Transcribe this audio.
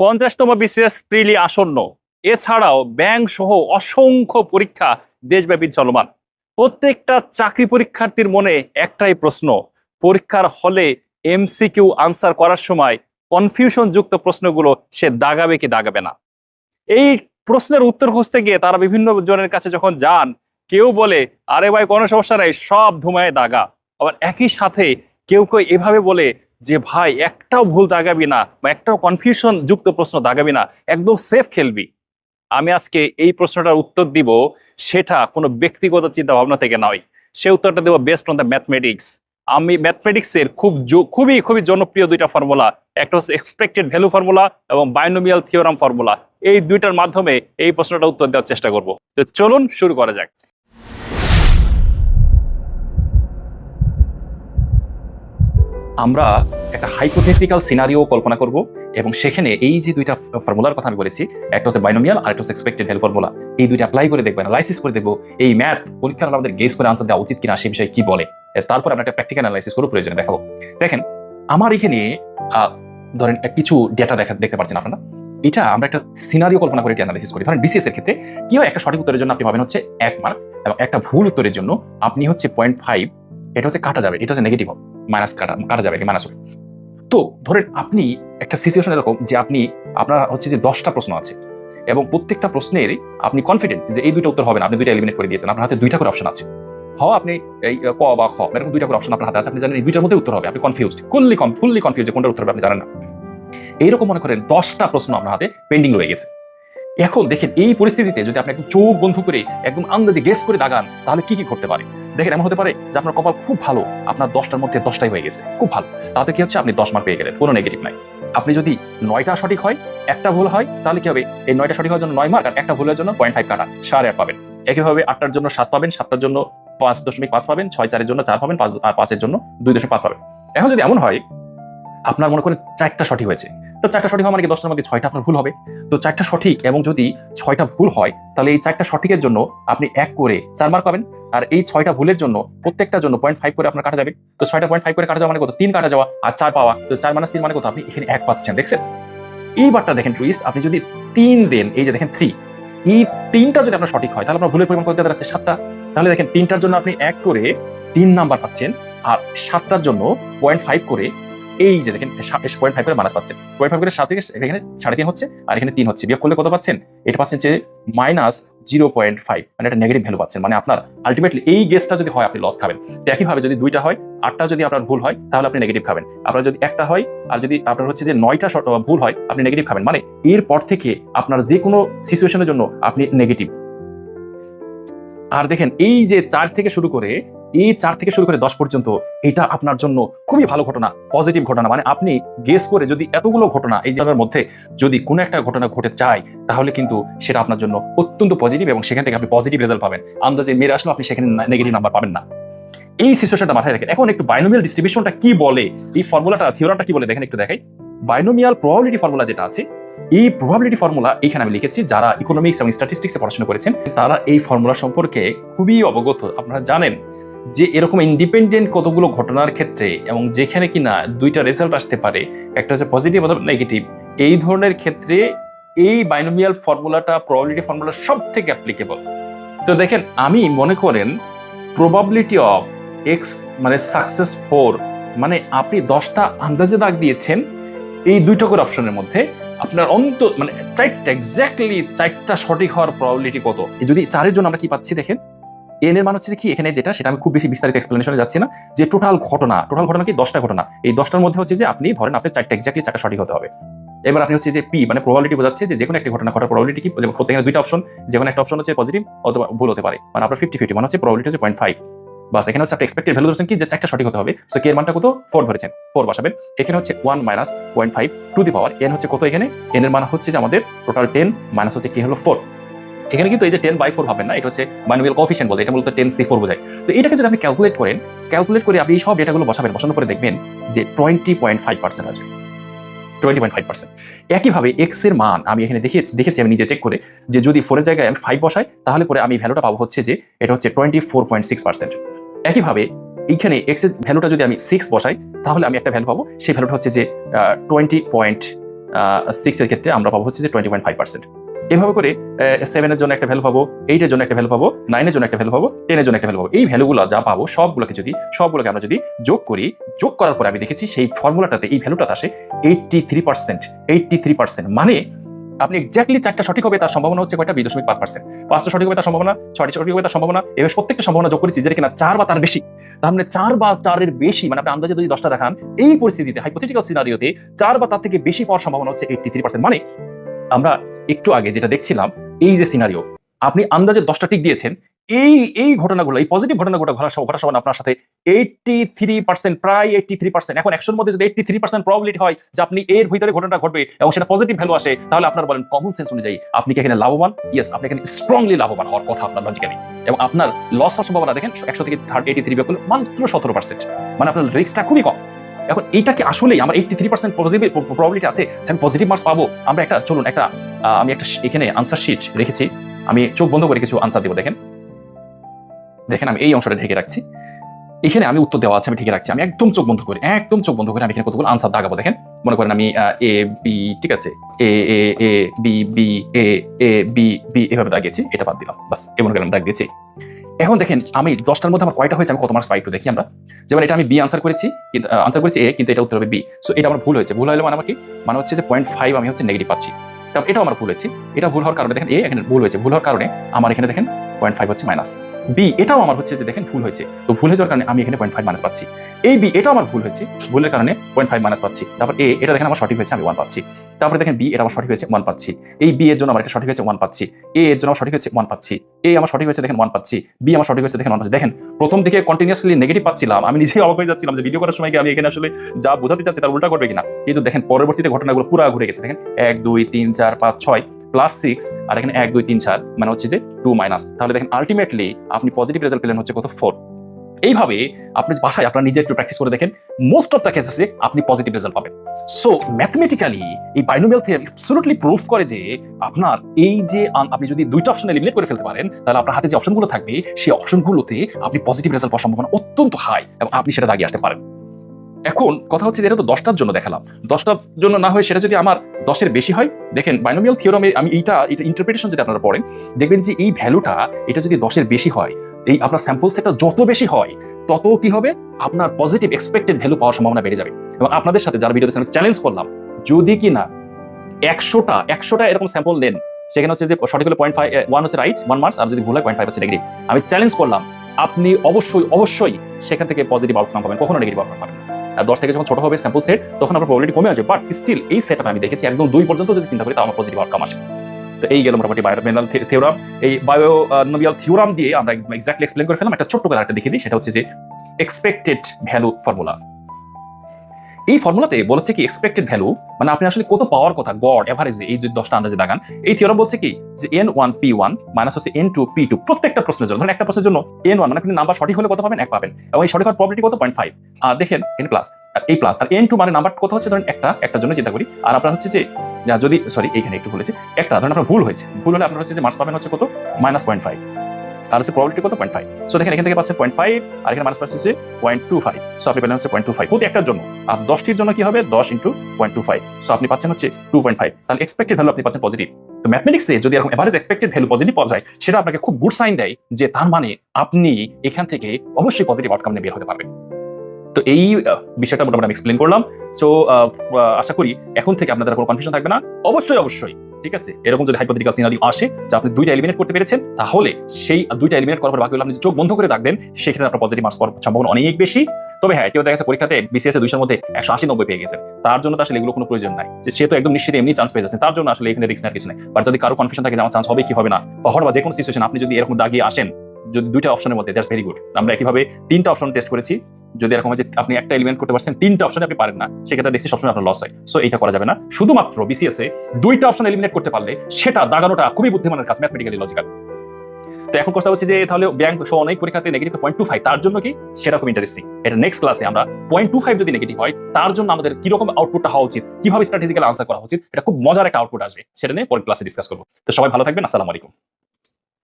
পঞ্চাশতম BCS প্রিলি আসন্ন। এছাড়াও bank সহ অসংখ্য পরীক্ষা দেশব্যাপী চলমান। প্রত্যেকটা চাকরি পরীক্ষার্থীর মনে একটাই প্রশ্ন, পরীক্ষার হলে এমসিকিউ আনসার করার সময় কনফিউশন যুক্ত প্রশ্নগুলো সে দাগাবে কি দাগাবে না? এই প্রশ্নের উত্তর খুঁজতে গিয়ে তারা বিভিন্ন জনের কাছে যখন যান, কেউ বলে, আরে ভাই, কোনো সমস্যা নাই, সব ধুমায় দাগা। আবার একই সাথে কেউ কেউ এভাবে বলে যে ভাই একটাও ভুল দাগাবি না বা একটাও কনফিউশন যুক্ত প্রশ্ন দাগাবি না, একদম সেফ খেলবি। আমি আজকে এই প্রশ্নটার উত্তর দিব, সেটা কোনো ব্যক্তিগত চিন্তা ভাবনা থেকে নয়। সে উত্তরটা দেবো বেস্ট অন দ্য ম্যাথমেটিক্স আমি ম্যাথমেটিক্সের খুব খুবই খুবই জনপ্রিয় দুইটা ফর্মুলা একটা হচ্ছে এক্সপেক্টেড ভ্যালু ফর্মুলা এবং বাইনোমিয়াল থিওরাম ফর্মুলা এই দুইটার মাধ্যমে এই প্রশ্নটা উত্তর দেওয়ার চেষ্টা করব। তো চলুন শুরু করা যাক। আমরা একটা হাইপোথেটিক্যাল সিনারিও কল্পনা করব এবং সেখানে এই যে দুইটা ফর্মুলার কথা আমি বলেছি, একটা হচ্ছে বাইনোমিয়াল আর একটা হচ্ছে এক্সপেক্টেড ভ্যালু ফর্মুলা এই দুইটা অ্যাপ্লাই করে দেখব অ্যানালাইসিস করে দেখব, এই ম্যাথ পরীক্ষার আমাদের গেস করে আনসার দেওয়া উচিত কিনা, সে বিষয়ে কি বলে। তারপর আমরা একটা প্র্যাকটিক্যাল অ্যানালাইসিস করে প্রয়োজনে দেখাবো। দেখেন, আমার এখানে ধরেন কিছু ডেটা দেখা, দেখতে পাচ্ছেন আপনারা। এটা আমরা একটা সিনারিও কল্পনা করে অ্যানালাইসিস করি। ধরেন বিসিএস এর ক্ষেত্রে কি হয় একটা সঠিক উত্তরের জন্য আপনি পাবেন হচ্ছে এক মার্ক এবং একটা ভুল উত্তরের জন্য আপনি হচ্ছে পয়েন্ট ফাইভ এটা হচ্ছে কাটা যাবে, এটা হচ্ছে নেগেটিভ মাইনাস কাটা কাটা যাবে মাইনাস হবে। তো ধরেন আপনি একটা সিচুয়েশন এরকম যে আপনি, আপনার হচ্ছে যে দশটা প্রশ্ন আছে এবং প্রত্যেকটা প্রশ্নের আপনি কনফিডেন্ট যে এই দুইটা উত্তর হবে না, আপনি দুইটা এলিমিনেট করে দিয়েছেন, আপনার হাতে দুইটা করে অপশন আছে। হ, আপনি এই ক বা খ, এরকম দুইটা করে অপশন আপনার হাতে আছে, আপনি জানেন এই দুইটার মধ্যে উত্তর হবে, আপনি কনফিউজড ফুললি ফুললি কনফিউজ কোনটা উত্তর হবে আপনি জানেন না। এইরকম মনে করেন দশটা প্রশ্ন আপনার হাতে পেন্ডিং রয়ে গেছে। এখন দেখেন এই পরিস্থিতিতে যদি আপনি একদম চোখ বন্ধ করে, একদম আন্দাজে গেস করে দাগান, তাহলে কি কি করতে পারে? দেখেন, এমন হতে পারে যে আপনার কপাল খুব ভালো, আপনার দশটার মধ্যে দশটাই হয়ে গেছে, খুব ভালো। তাতে কি হচ্ছে? আপনি দশ মার্ক পেয়ে গেলেন, কোনো নেগেটিভ নাই। আপনি যদি নয়টা সঠিক হয়, একটা ভুল হয়, তাহলে কি হবে? এই নয়টা সঠিক হওয়ার জন্য নয় মার্ক আর একটা ভুলের জন্য পয়েন্ট ফাইভ কাটা, সাড়ে আট পাবেন। একইভাবে আটটার জন্য সাত পাবেন, সাতটার জন্য পাঁচ দশমিক পাঁচ পাবেন, ছয় চারের জন্য চার পাবেন, পাঁচ, আর পাঁচের জন্য দুই দশমিক পাঁচ পাবেন। এখন যদি এমন হয়, আপনার মনে করেন চারটা সঠিক হয়েছে তো চারটা সঠিক হওয়া মানে কি? দশটার মধ্যে ছয়টা আপনার ভুল হবে। তো চারটা সঠিক এবং যদি ছয়টা ভুল হয়, তাহলে এই চারটা সঠিকের জন্য আপনি এক করে চার মার্ক পাবেন। আর এই ছয়টা ভুলের জন্য, প্রত্যেকটার জন্য পয়েন্ট ফাইভ করে আপনার কাটা যাবে। তো ছয়টা পয়েন্ট ফাইভ করে কাটা যাওয়া মানে কত? তিন কাটা যাওয়া আর চার পাওয়া। তো চার মাইনাস তিন মানে কত? আপনি এখানে এক পাচ্ছেন, দেখছেন? এইবারটা দেখেন টুইস্ট আপনি যদি তিন দেন, এই যে দেখেন থ্রি এই তিনটা যদি আপনার সঠিক হয়, তাহলে আপনার ভুলের পরিমাণ করতে দাঁড়াচ্ছে সাতটা। তাহলে দেখেন তিনটার জন্য আপনি এক করে তিন নাম্বার পাচ্ছেন। আর সাতটার জন্য পয়েন্ট ফাইভ করে এই যে দেখেন পয়েন্ট ফাইভ করে মাইনাস পাচ্ছেন পয়েন্ট ফাইভ করে সাত থেকে এখানে সাড়ে তিন হচ্ছে, আর এখানে তিন হচ্ছে। বিয়োগ করলে কত পাচ্ছেন? এটা পাচ্ছেন যে মাইনাস জিরো পয়েন্ট ফাইভ মানে একটা নেগেটিভ ভ্যালু পাচ্ছেন। মানে আপনার আলটিমেটলি এই গেসটা যদি হয়, আপনি লস খাবেন। তো একইভাবে যদি দুইটা হয়, আটটা যদি আপনার ভুল হয়, তাহলে আপনি নেগেটিভ খাবেন। আপনার যদি একটা হয়, আর যদি আপনার হচ্ছে যে নয়টা ভুল হয়, আপনি নেগেটিভ খাবেন। মানে এরপর থেকে আপনার যে কোনো সিচুয়েশনের জন্য আপনি নেগেটিভ আর দেখেন, এই যে চার থেকে শুরু করে এই চার থেকে শুরু করে দশ পর্যন্ত এটা আপনার জন্য খুবই ভালো ঘটনা পজিটিভ ঘটনা। মানে আপনি গেস করে যদি এতগুলো ঘটনা এই জায়গার মধ্যে যদি কোনো একটা ঘটনা ঘটে যায়, তাহলে কিন্তু সেটা আপনার জন্য অত্যন্ত পজিটিভ এবং সেখান থেকে আপনি পজিটিভ রেজাল্ট পাবেন। আন্দাজে মেরে আসলে আপনি সেখানে নেগেটিভ নাম্বার পাবেন না। এই সিচুয়েশনটা মাথায় রাখেন। এখন একটু বাইনোমিয়াল ডিস্ট্রিবিউশনটা কি বলে? এই ফর্মুলাটা থিওরাটা কি বলে? দেখেন একটু দেখাই। বাইনোমিয়াল প্রবাবিলিটি ফর্মুলা যেটা আছে, এই প্রবাবিলিটি ফর্মুলা এখানে আমি লিখেছি, যারা ইকোনমিক্স এবং স্ট্যাটিস্টিক্সে পড়াশোনা করেছেন, তারা এই ফর্মুলা সম্পর্কে খুবই অবগত। আপনারা জানেন যে এরকম ইন্ডিপেন্ডেন্ট কতগুলো ঘটনার ক্ষেত্রে এবং যেখানে কিনা দুইটা রেজাল্ট আসতে পারে, একটা হচ্ছে পজিটিভ অথবা নেগেটিভ এই ধরনের ক্ষেত্রে এই বাইনোমিয়াল ফর্মুলাটা প্রবাবিলিটি ফর্মুলা সব থেকে অ্যাপ্লিকেবল তো দেখেন, আমি মনে করেন প্রবাবিলিটি অফ এক্স মানে সাকসেস ফোর মানে আপনি দশটা আন্দাজে দাগ দিয়েছেন, এই দুইটা করে অপশনের মধ্যে আপনার অন্ত মানে চারটা এক্স্যাক্টলি চারটা সঠিক হওয়ার প্রবাবিলিটি কত? যদি চারের জন্য আমরা কি পাচ্ছি দেখেন? এন এর মান হচ্ছে কি? এখানে যেটা, সেটা আমি খুব বেশি বিস্তারিত এক্সপ্লেনেশনে যাচ্ছি না। যে টোটাল ঘটনা টোটাল ঘটনা কি দশটা ঘটনা? এই দশটার মধ্যে হচ্ছে যে আপনি ধরেন আপনার চারটা এক্স্যাক্টলি চারটা সঠিক হতে হবে। এবার আপনি হচ্ছে যে পি মানে প্রবাবিলিটি বোঝাচ্ছে যে যেকোনো একটা ঘটনা ঘটার প্রবাবিলিটি কি? যেমন প্রত্যেকের দুইটা অপশন যেকোনো একটা অপশন হচ্ছে পজিটিভ অথবা ভুল হতে পারে। মানে আপনার ফিফটি ফিফটি মানে হচ্ছে প্রবাবিলিটি হচ্ছে পয়েন্ট ফাইভ বাস, এখানে হচ্ছে আপনি ভ্যালু ধরেছেন কি? যে চারটা সঠিক হতে হবে। সো কে মানটা কত? ফোর ধরেছেন। ফোর বসাবেন। এখানে হচ্ছে one minus point five to the power N হচ্ছে কত এখানে? এন এর মান হচ্ছে যে আমাদের টোটাল টেন মাইনাস হচ্ছে কি হলো ফোর এখানে কিন্তু এই যে টেন বাই ফোর ভাবেন না, এটা হচ্ছে মাইনুয়াল কফিসিয়েন্ট বলে, এটা মূলত টেন সি ফোর বোঝায়। তো এটাকে যদি আপনি ক্যালকুলেট করেন ক্যালকুলেট করে আপনি এই সব ডেটাগুলো বসাবেন, বসানোর পরে দেখবেন যে টোয়েন্টি পয়েন্ট ফাইভ পার্সেন্ট আসবে। টোয়েন্টি পয়েন্ট ফাইভ পার্সেন্ট একইভাবে এক্সের মান আমি এখানে দেখেছি দেখেছি আমি নিজে চেক করে, যে যদি ফোরের জায়গায় আমি ফাইভ বসাই, তাহলে পরে আমি ভ্যালুটা পাবো হচ্ছে যে এটা হচ্ছে twenty four point six percent একইভাবে এইখানে এক্সের ভ্যালুটা যদি আমি সিক্স বসাই, তাহলে আমি একটা ভ্যালু পাবো, সেই ভ্যালুটা হচ্ছে যে টোয়েন্টি পয়েন্ট সিক্সের ক্ষেত্রে আমরা পাবো হচ্ছে যে টোয়েন্টি পয়েন্ট ফাইভ পার্সেন্ট এভাবে করে সেভেনের জন্য একটা ভ্যালু পাবো এইটের জন্য একটা ভ্যালু পাবো নাইনের জন্য একটা ভ্যালু পাবো টেনের জন্য একটা ভ্যালু পাবো। এই ভ্যালুগুলো যা পাবো, সবগুলোকে যদি, সবগুলোকে আমরা যদি যোগ করি, যোগ করার পরে আমি দেখেছি সেই ফর্মুলাটাতে এই ভ্যালুটাতে আসে eighty three percent eighty three percent মানে আপনি এক্স্যাক্টলি চারটা সঠিক হবে, তার সম্ভাবনা হচ্ছে কয়টা? দুই দশমিক পাঁচ পার্সেন্ট পাঁচটা সঠিক হবে, তার সম্ভাবনা, ছয়টি সঠিক হবে, তার সম্ভাবনা, এবার প্রত্যেকটা সম্ভাবনা যোগ করেছি যেটা কিনা চার বা তার বেশি। তার মানে চার বা চারের বেশি মানে আপনি আন্দাজে যদি দশটা দেখান, এই পরিস্থিতিতে হাইপোথেটিক্যাল সিনারিওতে চার বা তার থেকে বেশি পাওয়ার সম্ভাবনা হচ্ছে এইটটি থ্রি পার্সেন্ট মানে আমরা একটু আগে যেটা দেখছিলাম, এই যে সিনারিও আপনি আন্দাজে দশটা টিক দিয়েছেন, এই এই ঘটনাগুলো, এই পজিটিভ ঘটনাগুলো ঘটার সম- ঘটার সময় আপনার সাথে এইটটি থ্রি পার্সেন্ট প্রায় এইটটি থ্রি পার্সেন্ট এখন একশোর মধ্যে যদি এইটটি থ্রি পার্সেন্ট প্রবলিটি হয় যে আপনি এর ভিতরে ঘটনাটা ঘটবে এবং সেটা পজিটিভ ভ্যালু আসে, তাহলে আপনার বলেন কমন সেন্স অনুযায়ী আপনি কি এখানে লাভবান? ইয়েস আপনি এখানে স্ট্রংলি লাভবান হওয়ার কথা আপনার লজিক্যালি এবং আপনার লস হওয়ার সম্ভাবনা দেখেন, একশো থেকে থার্ড এইটি থ্রি মাত্র সতেরো পার্সেন্ট মানে আপনার রিস্কটা খুবই কম। এখন এইটাকে আসলেই আমার eighty three percent positive probability আছে আমি পজিটিভ মার্কস পাবো। আমরা একটা, চলুন একটা আমি একটা এখানে আনসার শিট রেখেছি। আমি চোখ বন্ধ করে কিছু আনসার দেবো, দেখেন। দেখেন, আমি এই অংশটা ঢেকে রাখছি। এখানে আমি উত্তর দেওয়া আছে, আমি ঢেকে রাখছি। আমি একদম চোখ বন্ধ করে, একদম চোখ বন্ধ করে আমি এখানে কতগুলো আনসার দাগাবো, দেখেন। মনে করেন আমি এ বি ঠিক আছে। A A A B B A A B B এভাবে দাগিয়েছি, এটা বাদ দিলাম, বাস এ মনে করেন আমি দাগ দিয়েছি। এখন দেখেন, আমি দশটার মধ্যে আমার কয়টা হয়েছে, আমি কত মার্কস পাই একটু দেখি আমরা। যেমন এটা আমি বি আনসার করেছি, কিন্তু আনসার করেছি এ কিন্তু এটা উত্তর হবে বি সো এটা আমার ভুল হয়েছে। ভুল হলে মানে আমার কি? মানে হচ্ছে যে পয়েন্ট ফাইভ আমি হচ্ছে নেগেটিভ পাচ্ছি। এটাও আমার ভুল হয়েছে। এটা ভুল হওয়ার কারণে দেখেন এ এখানে ভুল হয়েছে। ভুল হওয়ার কারণে আমার এখানে দেখেন পয়েন্ট ফাইভ হচ্ছে মাইনাস বি এটাও আমার হচ্ছে যে দেখেন ভুল হয়েছে। তো ভুল হয়ে কারণে আমি এখানে পয়েন্ট ফাইভ মাইনাস পাচ্ছি। এই বি এটাও আমার ভুল হয়েছে। ভুলের কারণে পয়েন্ট ফাইভ মাইনাস পাচ্ছি। তারপর এ এটা দেখেন আমার সঠিক হয়েছে, আমি ওয়ান পাচ্ছি। তারপরে দেখেন বি এটা আমার সঠিক হয়েছে ওয়ান পাচ্ছি। এই বি এর জন্য আমার এটা সঠিক হয়েছে ওয়ান পাচ্ছি। এ এর জন্য সঠিক হয়েছে ওয়ান পাচ্ছি। এ আমার সঠিক হয়েছে, দেখেন ওয়ান পাচ্ছি। বি আমার সঠিক হয়েছে, দেখেন ওয়ান পাচ্ছি। দেখেন, প্রথম দিকে কন্টিনিউসলি নেগেটিভ পাচ্ছিলাম, আমি নিজেই অবাক হয়ে যাচ্ছিলাম যে ভিডিও করার সময় আমি এখানে আসলে যা বোঝাতে চাচ্ছি তার উল্টা করবে কিনা। কিন্তু দেখেন পরবর্তীতে ঘটনাগুলো পুরো ঘুরে গেছে। দেখেন, এক, দুই, তিন, চার, পাঁচ, ছয়। প্লাস সিক্স আর এখানে এক, দুই, তিন, চার মানে হচ্ছে যে টু মাইনাস তাহলে দেখেন আলটিমেটলি আপনি পজিটিভ রেজাল্ট পেলেন হচ্ছে কত? ফোর এইভাবে আপনি বাসায় আপনার একটু প্র্যাকটিস করে দেখেন মোস্ট অফ দ্য আপনি পজিটিভ রেজাল্ট পাবেন। সো ম্যাথমেটিক্যালি এই বাইনোমিয়াল থিওরি অ্যাবসলিউটলি প্রুফ করে যে আপনার এই যে আপনি যদি দুইটা অপশন এলিমিনেট করে ফেলতে পারেন, তাহলে আপনার হাতে যে অপশনগুলো থাকবে, সেই অপশনগুলোতে আপনি পজিটিভ রেজাল্ট পাওয়ার সম্ভাবনা অত্যন্ত হাই এবং আপনি সেটা দাগিয়ে আসতে পারেন। এখন কথা হচ্ছে যে এটা তো দশটার জন্য দেখালাম। দশটার জন্য না হয়ে সেটা যদি আমার দশের বেশি হয়। দেখেন বাইনোমিয়াল থিওরামে আমি এইটা এটা ইন্টারপ্রিটেশন যদি আপনারা পড়েন, দেখবেন যে এই ভ্যালুটা এটা যদি দশের বেশি হয়, এই আপনার স্যাম্পল সেটটা যত বেশি হয়, তত কি হবে? আপনার পজিটিভ এক্সপেক্টেড ভ্যালু পাওয়ার সম্ভাবনা বেড়ে যাবে। এবং আপনাদের সাথে যারা ভিডিও চ্যালেঞ্জ করলাম, যদি কি না, একশোটা একশোটা এরকম স্যাম্পল নেন, সেখানে হচ্ছে যে সঠিক হলে পয়েন্ট ফাইভ ওয়ান হচ্ছে রাইট ওয়ান মার্কস আর যদি ভুল হয় পয়েন্ট ফাইভ হচ্ছে নেগেটিভ আমি চ্যালেঞ্জ করলাম, আপনি অবশ্যই অবশ্যই সেখান থেকে পজিটিভ আউটকাম পাবেন, কখনো নেগেটিভ আউটকাম পাবেন দশ থেকে যখন ছোট হবে স্যাম্পল সেট তখন আমার প্রবলিটি কমে আসবে বাট স্টিল এই সেট আমি দেখেছি একদম দুই পর্যন্ত যদি চিন্তা করি আমার পজিটিভ আউটকাম আসে। তো এই গেল মোটামুটি বায়োমেনাল থিওরাম এই বায়ো বায়োনোমিয়াল থিওরাম দিয়ে আমরা এক্স্যাক্টলি এক্সপ্লেন করে ফেলাম একটা ছোট্ট করে একটা দেখিয়ে দিই, সেটা হচ্ছে যে এক্সপেক্টেড ভ্যালু ফর্মুলা এই ফর্মুলাতে বলেছে কি এক্সপেক্টেড ভ্যালু মানে আপনি আসলে কত পাওয়ার কথা, গড় এভারেজে এই যদি দশটা আন্দাজে দাগান, এই থিওরাম বলছে কি যে N one P one minus হচ্ছে এন টু পি টু প্রত্যেকটা প্রশ্নের জন্য, ধরেন একটা প্রশ্নের জন্য এন ওয়ান মানে আপনি নাম্বার সঠিক হলে কত পাবেন? এক পাবেন। এবং এই সঠিক হওয়ার প্রবলিটি কত? পয়েন্ট ফাইভ আর দেখেন এন প্লাস আর এই প্লাস আর এন টু মানে নাম্বার কত হচ্ছে? ধরেন একটা, একটার জন্য চিন্তা করি। আর আপনার হচ্ছে যে যদি সরি এইখানে একটু বলেছি একটা, ধরেন আপনার ভুল হয়েছে। ভুল হলে আপনার হচ্ছে যে মার্কস পাবেন হচ্ছে কত? মাইনাস পয়েন্ট ফাইভ আর হচ্ছে প্রবলিটি কত? পয়েন্ট ফাইভ সো দেখেন এখান থেকে পাচ্ছেন পয়েন্ট ফাইভ আর এখানে মাইনাস হচ্ছে পয়েন্ট টু ফাইভ সো আপনি পেলেন হচ্ছে পয়েন্ট টু ফাইভ প্রতি একটার জন্য। আর দশটির জন্য কি হবে? দশ into point two five so আপনি পাচ্ছেন হচ্ছে টু পয়েন্ট ফাইভ তাহলে এক্সপেক্টেড ভ্যালু আপনি পাচ্ছেন পজিটিভ তো ম্যাথমেটিক্সে যদি এরকম এভারেজ এক্সপেক্টেড ভ্যালু পজিটিভ পাওয়া যায়, সেটা আপনাকে খুব গুড সাইন দেয় যে তার মানে আপনি এখান থেকে অবশ্যই পজিটিভ আউটকাম নিয়ে বের হতে পারবেন। তো এই বিষয়টা মোটামুটি আমি এক্সপ্লেন করলাম। সো আশা করি এখন থেকে আপনাদের কোনো কনফিউশন থাকবে না। অবশ্যই অবশ্যই। ঠিক আছে? এরকম যদি হাইপোথেটিক্যাল সিনারিও আসে যে আপনি দুইটা এলিমিনেট করতে পেরেছেন, তাহলে সেই দুইটা এলিমিনেট করার পর বাকিগুলো আপনি চোখ বন্ধ করে রাখবেন, সেক্ষেত্রে আপনার পজিটিভ মার্কস পাওয়ার সম্ভাবনা অনেক বেশি। তবে হ্যাঁ কেউ দেখা গেছে পরীক্ষাতে বিসিএস দুইশোর মধ্যে একশো আশি নব্বই পেয়ে গেছে। তার জন্য আসলে এগুলো কোনো প্রয়োজন নাই। যে সে তো একদম নিশ্চিত এমনি চান্স পেয়ে তার জন্য আসলে এখানে রিস্ক নেওয়ার কিছু নেই। বাট যদি কারও কনফিউশন থাকে যে আমার চান্স হবে কি হবে না বা যে কোনো সিচুয়েশন আপনি যদি এরকম দাগিয়ে আসেন যদি দুইটা অপশনের মধ্যে দ্যাটস ভেরি গুড আমরা একইভাবে তিনটা অপশন টেস্ট করেছি। যদি এরকম হয় যে আপনি একটা এলিমেন্ট করতে পারছেন, তিনটা অপশনে আপনি পারেন না, সেক্ষেত্রে দেখছি সবসময় আপনার লস হয়। সো এটা করা যাবে না। শুধুমাত্র বিসিএস এ দুইটা অপশন এলিমিনেট করতে পারলে সেটা দাগানোটা খুবই বুদ্ধিমানের কাজ ম্যাথমেটিক্যালি লজিক্যাল তো এখন কথা হচ্ছে যে তাহলে ব্যাংক সহ অনেক পরীক্ষাতে নেগেটিভ পয়েন্ট টু ফাইভ তার জন্য কি? সেটা খুব ইন্টারেস্টিং এটা নেক্সট ক্লাসে আমরা পয়েন্ট টু ফাইভ যদি নেগেটিভ হয়, তার জন্য আমাদের কীরকম আউটপুটটা হওয়া উচিত? কীভাবে স্ট্র্যাটেজিক্যাল আনসার করা উচিত? এটা খুব মজার একটা আউটপুট আসবে। সেটা নিয়ে পরের ক্লাসে ডিসকাস করব। তো সবাই ভালো থাকবেন, আসসালামু আলাইকুম।